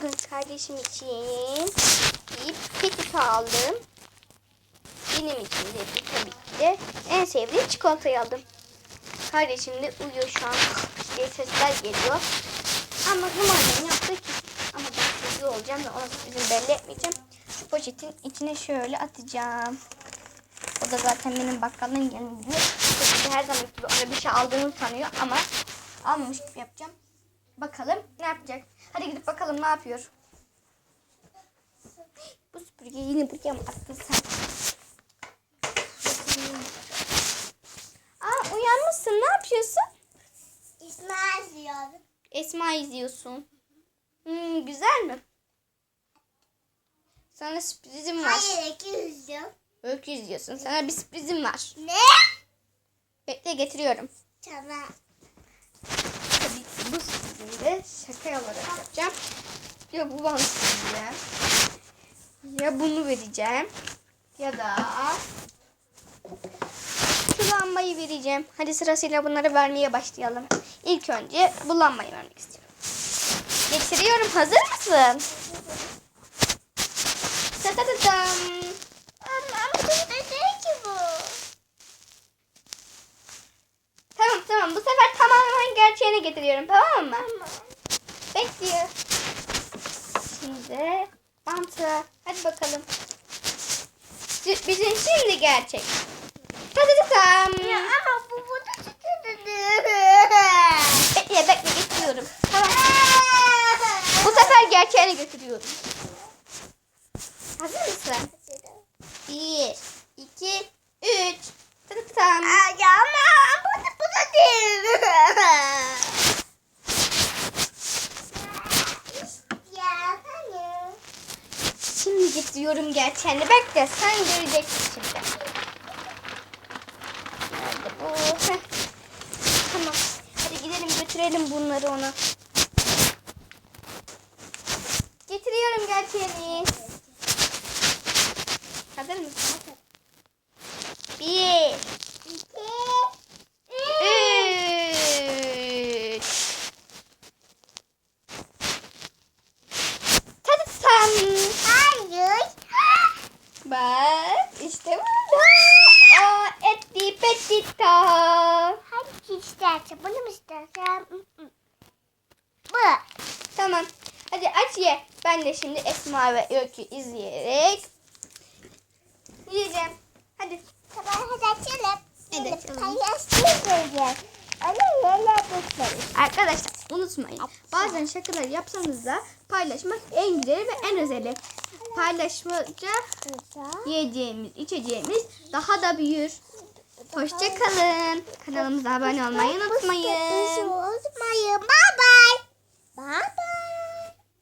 Bugün kardeşim için bir petik aldım. Benim için de tabii ki de en sevdiğim çikolatayı aldım. Kardeşim de uyuyor şu an diye sesler geliyor. Ama zamanın yaptığı ki ama ben sessiz olacağım ve ona sürprizimi belli etmeyeceğim. Şu poşetin içine şöyle atacağım. O da zaten benim bakkalın yanında. Her zaman gibi ona bir şey aldığını sanıyor ama almamış gibi yapacağım. Bakalım ne yapacak. Hadi gidip bakalım ne yapıyor. Bu süpürgeyi yine buraya mı attın sen? Aa uyanmışsın ne yapıyorsun? İsmail diyorum. Esma izliyorsun. Hmm, güzel mi? Sana sürprizim var. Hayır iki yüzüm. Öykü izliyorsun. Sana bir sürprizim var. Ne? Bekle getiriyorum. Tamam. Bu de şaka olarak yapacağım. Ya bu vereceğim. Ya bunu vereceğim. Ya da şu lambayı vereceğim. Hadi sırasıyla bunları vermeye başlayalım. İlk önce bu lambayı vermek istiyorum. Getiriyorum. Hazır mısın? Tadadadam. Ama bu da değil ki bu. Tamam tamam. Bu sefer tamamen gerçeğine getiriyorum. Tamam mı? Tamam. Bekliyor. Şimdi bantı. Hadi bakalım. Sürprizin şimdi gerçek. Tadadadam. Ya ama bu bu da çıktı. Bekle bekle getiriyorum. Tamam. Bu sefer gerçeğine götürüyorum. Hazır mısın? Bir, iki, üç. Tadadam. Ya ama bu da bu da değil. Ya hayır. Şimdi getiriyorum gerçeğini. Bekle sen göreceksin şimdi. Nerede bu? Heh. Tamam. Hadi gidelim götürelim bunları ona. Getiriyorum gerçeğini. Hazır mısın? Hangi istersen bunu mu istersen? Bu. Tamam. Hadi aç ye. Ben de şimdi Esma ve Öykü izleyerek yiyeceğim. Hadi. Tamam hadi açalım. Hadi açalım. Yerler tutmayız. Arkadaşlar unutmayın. Bazen şakalar yapsanız da paylaşmak en güzeli ve en özeli. Paylaşmaca yiyeceğimiz, içeceğimiz daha da büyür. Hoşçakalın. Kanalımıza abone olmayı unutmayın. Unutmayın. Bye bye. Bye bye.